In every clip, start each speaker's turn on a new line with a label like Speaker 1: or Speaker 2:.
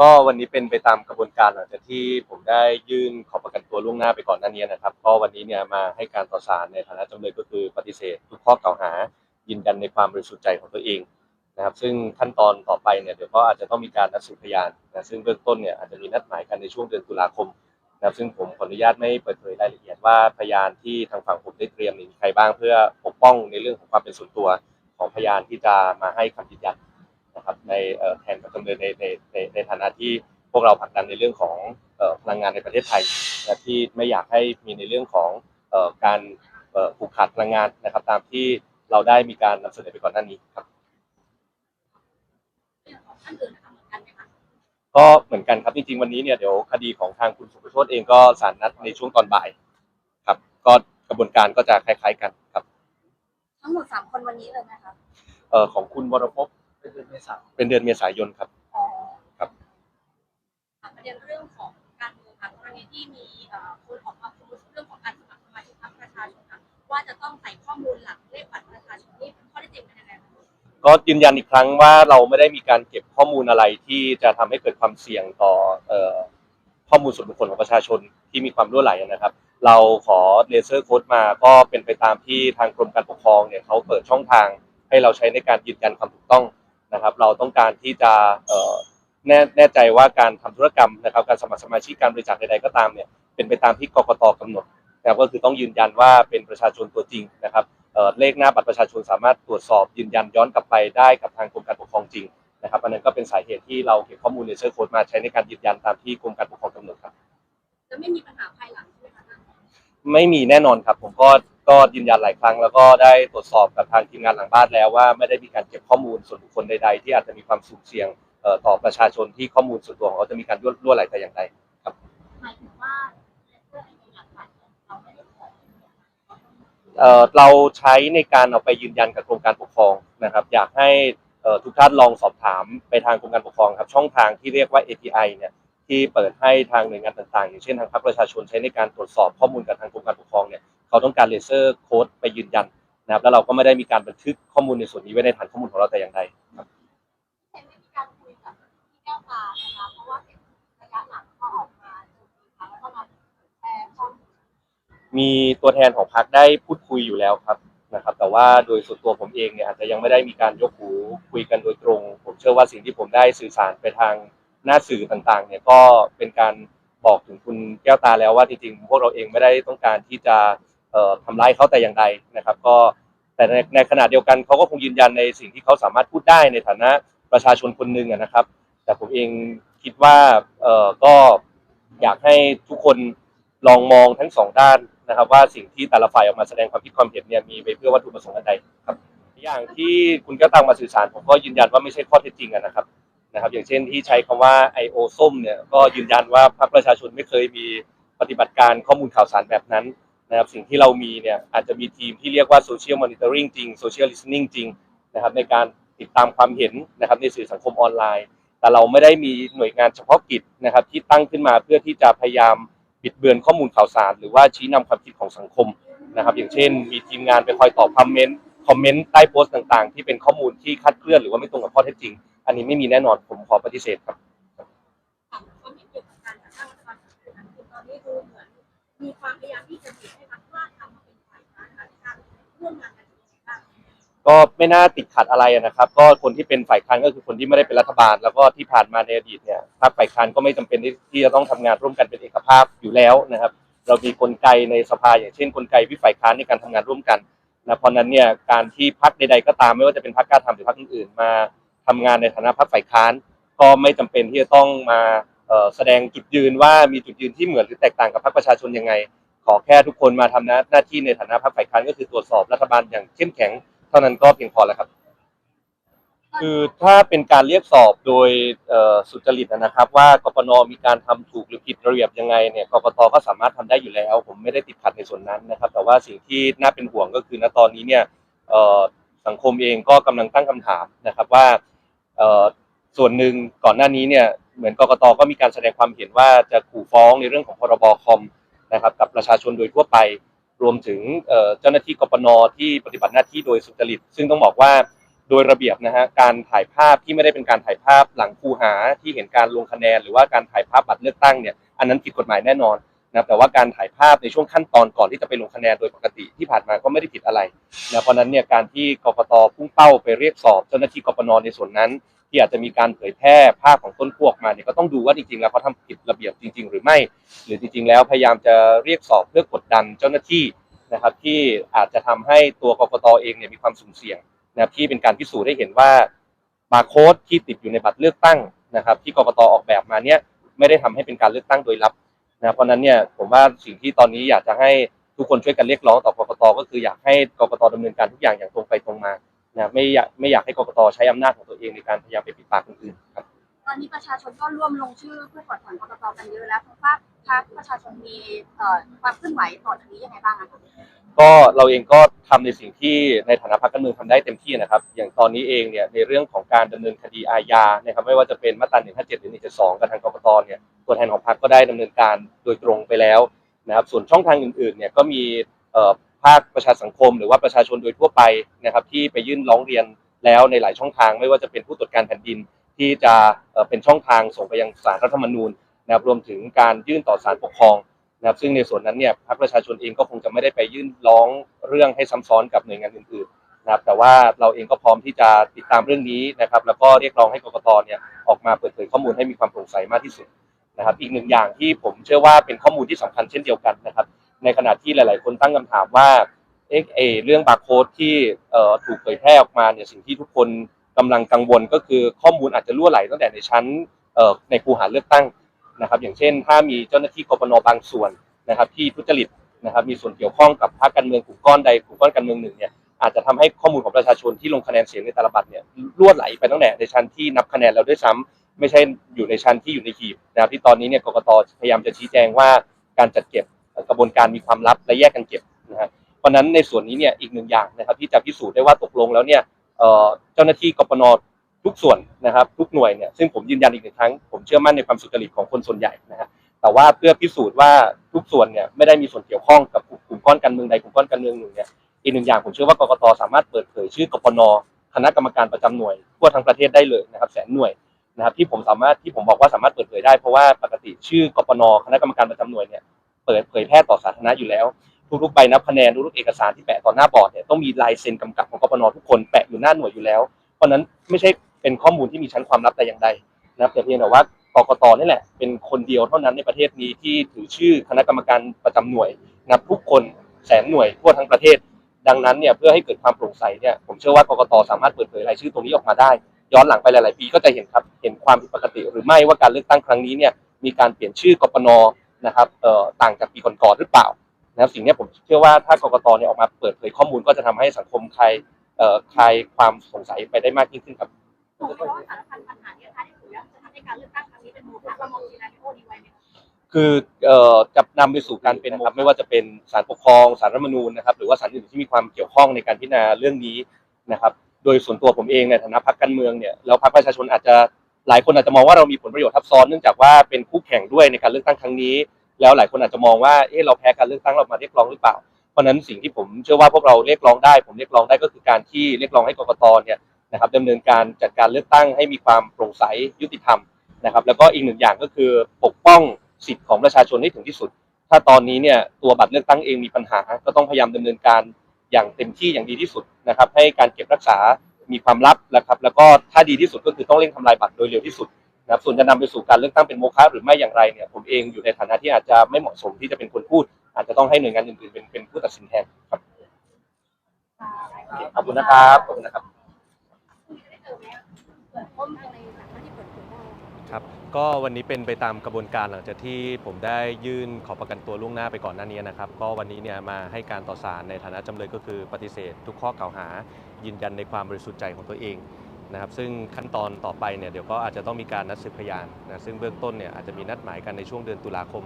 Speaker 1: ก็วันนี้เป็นไปตามกระบวนการหลังจากที่ผมได้ยื่นขอประกันตัวล่วงหน้าไปก่อนหน้านี้นะครับ ก็วันนี้เนี่ยมาให้การต่อศาลในฐานะจำเลยก็คือปฏิเสธทุกข้อกล่าวหา ยืนยันในความบริสุทธิ์ใจของตัวเองนะครับ ซึ่งขั้นตอนต่อไปเนี่ยเดี๋ยวก็อาจจะต้องมีการนัดสืบพยานนะซึ่งเบื้องต้นเนี่ยอาจจะมีนัดหมายกันในช่วงเดือนตุลาคมนะครับซึ่งผมขออนุญาตไม่เปิดเผยรายละเอียดว่าพยานที่ทางฝั่งผมได้เตรียมมีใครบ้างเพื่อปกป้องในเรื่องของความเป็นส่วนตัวของพยานที่จะมาให้คำยืนยัน นะครับในเอ่อแทนกับจำเลยในในในในฐานะที่พวกเราผลักดันในเรื่องของเอ่อพลังงานในประเทศไทยนะที่ไม่อยากให้มีในเรื่องของเอ่อการเอ่อผูกขาดพลังงานนะครับ ตามที่เราได้มีการนำเสนอไปก่อนหน้านี้ครับ
Speaker 2: เรื่องของท่านอื่นนะคะเหมือนกันไหมคะ
Speaker 1: ก็เหมือนกันครับจริงๆวันนี้เนี่ยเดี๋ยวคดีของทางคุณสุภโชตเองก็ศาลนัดในช่วงตอนบ่าย ครับ ก็กระบวนการก็จะคล้าย ๆ กันครับ
Speaker 2: ทั้งหมดสามคนวันนี้เลยไหมคะ
Speaker 1: เอ่อของคุณวรพพ
Speaker 3: เป็นเดือนเมษายน
Speaker 1: เป็นเดือนเมษายนครับ
Speaker 2: อ๋อ
Speaker 1: ครับ
Speaker 2: ถามประเด็นเรื่องของการเมืองค่ะกรณีที่มีเอ่อคนออกมาพูดเรื่องของการสมัครสมาชิกพรรคประชาชนค่ะว่าจะต้องใส่ข้อมูลหลักเลขบัตรประชาชนนี่ข้อได้จริงเป็นยังไงคะ
Speaker 1: ก็ยืนยันอีกครั้งว่าเราไม่ได้มีการเก็บข้อมูลอะไรที่จะทำให้เกิดความเสี่ยงต่อเอ่อข้อมูลส่วนบุคคลของประชาชนที่มีความรั่วไหลนะครับ เราขอเลเซอร์โค้ดมาก็เป็นไปตามที่ทางกรมการปกครองเนี่ยเขาเปิดช่องทางให้เราใช้ในการยืนยันความถูกต้อง นะครับ เราต้องการที่จะเอ่อแน่แน่ใจว่าการทำธุรกรรมนะครับ การสมัครสมาชิกการบริจาคใดๆก็ตามเนี่ยเป็นไปตามที่กกตกำหนดนะครับก็คือต้องยืนยันว่าเป็นประชาชนตัวจริงนะครับเอ่อเลขหน้าบัตรประชาชนสามารถตรวจสอบยืนยันย้อนกลับไปได้กับทางกรมการปกครองจริงนะครับอันนั้นก็เป็นสาเหตุที่เราเก็บข้อมูลในเซอร์โค้ดมาใช้ในการยืนยันตามที่กรมการปกครองกำหนดครับ
Speaker 2: จะไม่มีปัญหาภายหลังใช่ไหมคะท่าน
Speaker 1: ไม่มีแน่นอนครับผมก็ ก็ยืนยันหลายครั้ง แล้วก็ได้ตรวจสอบกับทางทีมงานหลังบ้านแล้วว่าไม่ได้มีการเก็บข้อมูลส่วนบุคคลใดๆ ที่อาจจะมีความสุ่มเสี่ยงต่อประชาชนที่ข้อมูลส่วนตัวของเขาจะมีการรั่วไหลแต่อย่างใด
Speaker 2: หมายถึงว่าเรื่องไอ้หลักบัตรเรา
Speaker 1: ใช้ในการเอาไปยืนยันกับกรมการปกครองนะครับ อยากให้ทุกท่านลองสอบถามไปทางกรมการปกครองครับ ช่องทางที่เรียกว่า API เนี่ยที่เปิดให้ทางหน่วยงานต่างๆ อย่างเช่นทางพรรคประชาชนใช้ในการตรวจสอบข้อมูลกับทางกรมการปกครองเนี่ย เขาต้องการเลเซอร์โค้ดไปยืนยันนะครับ แล้วเราก็ไม่ได้มีการบันทึกข้อมูลในส่วนนี้ไว้ในฐานข้อมูลของเราแต่อย่างใดครับ
Speaker 2: เห็นมีการคุยกับพี่แก้วตานะคะเพราะว่าเห็นระยะหลังก็ออกมาโจมตีเขาแล้วก็มาแชร์ข้อมูล
Speaker 1: มีตัวแทนของพรรคได้พูดคุยอยู่แล้วครับนะครับ แต่ว่าโดยส่วนตัวผมเองเนี่ยอาจจะยังไม่ได้มีการยกหูคุยกันโดยตรง ผมเชื่อว่าสิ่งที่ผมได้สื่อสารไปทางหน้าสื่อต่างๆ เนี่ยก็เป็นการบอกถึงคุณแก้วตาแล้วว่าจริงๆพวกเราเองไม่ได้ต้องการที่จะ ทำร้ายเขาแต่อย่างใดนะครับ ก็แต่ในในขณะเดียวกันเขาก็คงยืนยันในสิ่งที่เขาสามารถพูดได้ในฐานะประชาชนคนหนึ่งนะครับ แต่ผมเองคิดว่าเก็อยากให้ทุกคนลองมองทั้งสองด้านนะครับ ว่าสิ่งที่แต่ละฝ่ายออกมาแสดงความคิดความเห็นเนี่ยมีไปเพื่อวัตถุประสงค์อันใดครับ อย่างที่คุณก้วตังมาสื่อสารผมก็ยืนยันว่าไม่ใช่ข้อเท็จจริงนะครับนะครับ อย่างเช่นที่ใช้คำว่า I.O. ส้มเนี่ยก็ยืนยันว่าพรรคประชาชนไม่เคยมีปฏิบัติการข้อมูลข่าวสารแบบนั้น นะครับสิ่งที่เรามีเนี่ยอาจจะมีทีมที่เรียกว่า Social Monitoring จริง Social Listening จริงนะครับในการติดตามความเห็นนะครับในสื่อสังคมออนไลน์ แต่เราไม่ได้มีหน่วยงานเฉพาะกิจนะครับที่ตั้งขึ้นมาเพื่อที่จะพยายามบิดเบือนข้อมูลข่าวสาร หรือว่าชี้นำความคิดของสังคมนะครับอย่างเช่น มีทีมงานไปคอยตอบคอมเมนต์คอมเมนต์ใต้โพสต์ต่างๆ ที่เป็นข้อมูลที่คลาดเคลื่อนหรือว่าไม่ตรงกับข้อเท็จจริง อันนี้ไม่มีแน่นอนผมขอปฏิเสธครับ
Speaker 2: มีความพยายามที่จะบีบ ร่วมงานกันยังไงบ้าง
Speaker 1: ก็ไม่น่าติดขัดอะไรนะครับ ก็คนที่เป็นฝ่ายค้านก็คือคนที่ไม่ได้เป็นรัฐบาล แล้วก็ที่ผ่านมาในอดีตเนี่ยพรรคฝ่ายค้านก็ไม่จำเป็นที่ที่จะต้องทำงานร่วมกันเป็นเอกภาพอยู่แล้วนะครับ เรามีกลไกในสภาอย่างเช่น กลไกวิฝ่ายค้านในการทำงานร่วมกันนะเพราะฉะนั้นเนี่ยการที่พรรคใดๆก็ตามไม่ว่าจะเป็นพรรคกล้าทำหรือพรรคอื่นๆมาทำงานในฐานะพรรคฝ่ายค้าน ก็ไม่จำเป็นที่จะต้องมาเอ่อแสดงจุดยืนว่ามีจุดยืนที่เหมือนหรือแตกต่างกับพรรคประชาชนยังไง ขอแค่ทุกคนมาทำหน้าหน้าที่ในฐานะพรรคฝ่ายค้านก็คือตรวจสอบรัฐบาลอย่างเข้มแข็ง เท่านั้นก็เพียงพอแล้วครับ คือถ้าเป็นการเรียกสอบโดยสุจริตนะครับ ว่ากปนมีการทำถูกหรือผิดระเบียบยังไงเนี่ยกกตก็สามารถทำได้อยู่แล้ว ผมไม่ได้ติดขัดในส่วนนั้นนะครับ แต่ว่าสิ่งที่น่าเป็นห่วงก็คือณตอนนี้เนี่ยสังคมเองก็กำลังตั้งคำถามนะครับว่าส่วนหนึ่งก่อนหน้านี้เนี่ยเหมือนกกตก็มีการแสดงความเห็นว่าจะขู่ฟ้องในเรื่องของพรบคอม นะครับกับประชาชนโดยทั่วไป รวมถึงเจ้าหน้าที่กปนที่ปฏิบัติหน้าที่โดยสุจริต ซึ่งต้องบอกว่าโดยระเบียบนะฮะการถ่ายภาพที่ไม่ได้เป็นการถ่ายภาพหลังคูหาที่เห็นการลงคะแนน หรือว่าการถ่ายภาพบัตรเลือกตั้งเนี่ยอันนั้นผิดกฎหมายแน่นอนนะแต่ว่าการถ่ายภาพในช่วงขั้นตอนก่อนที่จะไปลงคะแนนโดยปกติที่ผ่านมาก็ไม่ได้ผิดอะไรนะเพราะนั้นเนี่ยการที่กกตพุ่งเป้าไปเรียกสอบเจ้าหน้าที่กปนในส่วนนั้น ที่อาจจะมีการเผยแพร่ภาพของต้นขั้วกมาเนี่ยก็ต้องดูว่าจริงๆแล้วเขาทำผิดระเบียบจริง ๆ หรือไม่ หรือจริง ๆ แล้วพยายามจะเรียกสอบเพื่อกดดันเจ้าหน้าที่นะครับที่อาจจะทำให้ตัวกรกตเองเนี่ยมีความสุ่มเสี่ยงนะครับที่เป็นการพิสูจน์ให้เห็นว่าบาร์โค้ดที่ติดอยู่ในบัตรเลือกตั้งนะครับ ที่กรกตออกแบบมาเนี่ยไม่ได้ทำให้เป็นการเลือกตั้งโดยลับนะเพราะนั้นเนี่ยผมว่าสิ่งที่ตอนนี้อยากจะให้ทุกคนช่วยกันเรียกร้องต่อกรกตก็คืออยากให้กรกตดำเนินการทุกอย่างอย่างตรงไปตรงมา นะไม่อยากไม่อยากให้กกตใช้อำนาจของตัวเองในการพยายามไปปิดปากคนอื่นครับ
Speaker 3: ตอนนี้ประชาชนก็ร่วมลงชื่อเพื่อถอดถอนกกตกันเยอะแล้วทางภาคภาคประชาชนมีเอ่อความเคลื่อนไหวต่อจากนี้ยังไงบ้างอะคะ
Speaker 1: ก็เราเองก็ทำในสิ่งที่ในฐานะพรรคการเมืองทำได้เต็มที่นะครับ อย่างตอนนี้เองเนี่ยในเรื่องของการดำเนินคดีอาญานะครับไม่ว่าจะเป็นมาตรา 157 หรือ 172กับทางกกตเนี่ยตัวแทนของพรรคก็ได้ดำเนินการโดยตรงไปแล้วนะครับส่วนช่องทางอื่นๆเนี่ยก็มีเอ่อ ภาคประชาสังคม หรือว่าประชาชนโดยทั่วไปนะครับที่ไปยื่นร้องเรียนแล้วในหลายช่องทาง ไม่ว่าจะเป็นผู้ตรวจการแผ่นดินที่จะเป็นช่องทางส่งไปยังศาลรัฐธรรมนูญนะครับรวมถึงการยื่นต่อศาลปกครองนะครับซึ่งในส่วนนั้นเนี่ยพรรคประชาชนเองก็คงจะไม่ได้ไปยื่นร้องเรื่องให้ซ้ำซ้อนกับหน่วยงานอื่นๆนะครับแต่ว่าเราเองก็พร้อมที่จะติดตามเรื่องนี้นะครับแล้วก็เรียกร้องให้กกตเนี่ยออกมาเปิดเผยข้อมูลให้มีความโปร่งใสมากที่สุดนะครับอีกหนึ่งอย่างที่ผมเชื่อว่าเป็นข้อมูลที่สำคัญเช่นเดียวกันนะครับ ในขณะที่หลาย ๆ คนตั้งคำถามว่าเอ๊ะเรื่องบาร์โค้ดที่ถูกเผยแพร่ออกมาเนี่ยสิ่งที่ทุกคนกำลังกังวลก็คือข้อมูลอาจจะรั่วไหลตั้งแต่ในชั้นในคูหาเลือกตั้งนะครับ อย่างเช่น ถ้ามีเจ้าหน้าที่กปนบางส่วนนะครับ ที่ทุจริตนะครับ มีส่วนเกี่ยวข้องกับพรรคการเมืองกลุ่มก้อนใดกลุ่มก้อนการเมืองหนึ่งเนี่ยอาจจะทำให้ข้อมูลของประชาชนที่ลงคะแนนเสียงในแต่ละบัตรเนี่ยล่วไหลไปตั้งแต่ในชั้นที่นับคะแนนแล้วด้วยซ้ำไม่ใช่อยู่ในชั้นที่อยู่ในหีบนะครับที่ตอนนี้เนี่ยกกตพยายามจะชี้แจงว่าการจัดเก็บ กระบวนการมีความลับและแยกกันเก็บนะฮะเพราะนั้นในส่วนนี้เนี่ยอีกหนึ่งอย่างนะครับ ที่จะพิสูจน์ได้ว่าตกลงแล้วเนี่ยเจ้าหน้าที่กปนทุกส่วนนะครับ ทุกหน่วยเนี่ยซึ่งผมยืนยันอีกหนึ่งครั้งผมเชื่อมั่นในความสุจริตของคนส่วนใหญ่นะฮะแต่ว่าเพื่อพิสูจน์ว่าทุกส่วนเนี่ยไม่ได้มีส่วนเกี่ยวข้องกับกลุ่มก้อนการเมืองใดกลุ่มก้อนการเมืองหนึ่งเนี่ยอีกหนึ่งอย่างผมเชื่อว่ากกตสามารถเปิดเผยชื่อกปนคณะกรรมการประจำหน่วยทั่วทั้งประเทศได้เลยนะครับแสนหน่วยนะครับที่ผมสามารถที่ผมบอกว่าสามารถเปิดเผยได้เพราะว่าปกติชื่อกปนคณะกรรมการประจำหน่วยเนี่ย ปิดเผยแพร่ต่อสาธารณะอยู่แล้วทุกๆใบนับคะแนนทุกๆเอกสารที่แปะต่อหน้าบอร์ดเนี่ยต้องมีลายเซ็นกำกับของกปนทุกคนแปะอยู่หน้าหน่วยอยู่แล้ว เพราะนั้นไม่ใช่เป็นข้อมูลที่มีชั้นความลับแต่อย่างใดนะครับแต่เพียงแต่ว่ากกตนี่แหละ เป็นคนเดียวเท่านั้นในประเทศนี้ที่ถือชื่อคณะกรรมการประจำหน่วยนับทุกคนแสนหน่วยทั่วทั้งประเทศ ดังนั้นเนี่ยเพื่อให้เกิดความโปร่งใสเนี่ยผมเชื่อว่ากกตสามารถเปิดเผยรายชื่อตรงนี้ออกมาได้ ย้อนหลังไปหลาย ๆ ปีก็จะเห็นครับเห็นความผิดปกติ หรือไม่ว่าการเลือกตั้งครั้งนี้เนี่ยมีการเปลี่ยนชื่อกปน นะครับเอ่อต่างจากปีก่อนๆหรือเปล่านะครับสิ่งเนี้ยผมเชื่อว่าถ้ากกตเนี่ยออกมาเปิดเผยข้อมูลก็จะทำให้สังคมคลายเอ่อคลายความสงสัยไปได้มากยิ่งขึ้นครับ
Speaker 2: ผมคิดว่าสารพันปัญหาเนี่ยท้ายที่สุดแล้วจะทำให้การเลือกตั้งครั้งนี้เป็นโมฆะเรามองซีนาริโอนี้ไว้ไหมคะ
Speaker 1: คือเอ่อจะนำไปสู่การเป็นนะครับไม่ว่าจะเป็นศาลปกครองศาลรัฐธรรมนูญนะครับหรือว่าศาลอื่นที่มีความเกี่ยวข้องในการพิจารณาเรื่องนี้นะครับ โดยส่วนตัวผมเองในฐานะพรรคการเมืองเนี่ยแล้วพรรคประชาชนอาจจะ หลายคนอาจจะมองว่าเรามีผลประโยชน์ทับซ้อนเนื่องจากว่าเป็นคู่แข่งด้วยในการเลือกตั้งครั้งนี้ แล้วหลายคนอาจจะมองว่าเออเราแพ้การเลือกตั้งเรามาเรียกร้องหรือเปล่า เพราะนั้นสิ่งที่ผมเชื่อว่าพวกเราเรียกร้องได้ ผมเรียกร้องได้ก็คือการที่เรียกร้องให้กกตเนี่ยนะครับดำเนินการจัดการเลือกตั้งให้มีความโปร่งใสยุติธรรมนะครับ แล้วก็อีกหนึ่งอย่างก็คือปกป้องสิทธิ์ของประชาชนให้ถึงที่สุด ถ้าตอนนี้เนี่ยตัวบัตรเลือกตั้งเองมีปัญหา ก็ต้องพยายามดำเนินการอย่างเต็มที่อย่างดีที่สุดนะครับ ให้การเก็บรักษา มีความลับนะครับ แล้วก็ถ้าดีที่สุดก็คือต้องเร่งทำลายบัตรโดยเร็วที่สุดนะครับส่วนจะนำไปสู่การเลือกตั้งเป็นโมฆะหรือไม่อย่างไรเนี่ยผมเองอยู่ในฐานะที่อาจจะไม่เหมาะสมที่จะเป็นคนพูด อาจจะต้องให้หน่วยงานอื่นๆเป็นเป็นผู้ตัดสินแทนครับขอบคุณนะครับขอบคุณนะครับ
Speaker 2: คุณจะได้เจอไหมเปิดต้นในหลังที่เปิดเผยได้
Speaker 4: ครับก็วันนี้เป็นไปตามกระบวนการหลังจากที่ผมได้ยื่นขอประกันตัวล่วงหน้าไปก่อนหน้านี้นะครับ ก็วันนี้เนี่ยมาให้การต่อศาลในฐานะจำเลยก็คือปฏิเสธ ทุกข้อกล่าวหา ยืนยันในความบริสุทธิ์ใจของตัวเองนะครับซึ่งขั้นตอนต่อไปเนี่ยเดี๋ยวก็อาจจะต้องมีการนัดสืบพยานนะซึ่งเบื้องต้นเนี่ยอาจจะมีนัดหมายกันในช่วงเดือนตุลาคม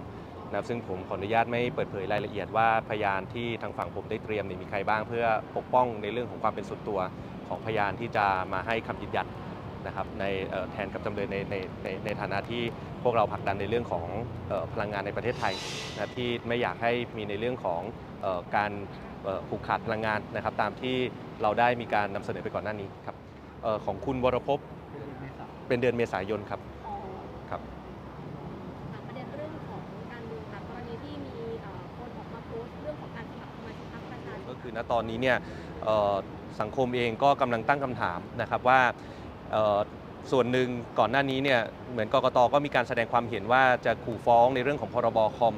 Speaker 4: นะครับซึ่งผมขออนุญาตไม่เปิดเผยรายละเอียดว่าพยานที่ทางฝั่งผมได้เตรียมเนี่ยมีใครบ้าง เพื่อปกป้องในเรื่องของความเป็นส่วนตัวของพยานที่จะมาให้คำยืนยัน นะครับในเอ่อแทนกับจำเลยในในในในฐานะที่พวกเราผลักดันในเรื่องของเอ่อพลังงานในประเทศไทยนะครับที่ไม่อยากให้มีในเรื่องของเออการเอ่อผูกขาดพลังงานนะครับ ตามที่เราได้มีการนำเสนอไปก่อนหน้านี้ครับ
Speaker 1: เอ่อของคุณวรภพเป็นเดือนเมษายนครับครับ
Speaker 2: ถามประเด็นเรื่องของการเมืองค่ะกรณีที่มีเอ่อคนออกมาโพสต์เรื่องของการสมัครสมาชิกพรรคประชาชน
Speaker 1: ก็คือณตอนนี้เนี่ยเอ่อสังคมเองก็กำลังตั้งคำถามนะครับว่าเอ่อ ส่วนหนึ่งก่อนหน้านี้เนี่ยเหมือนกกตก็มีการแสดงความเห็นว่าจะขู่ฟ้องในเรื่องของพรบคอม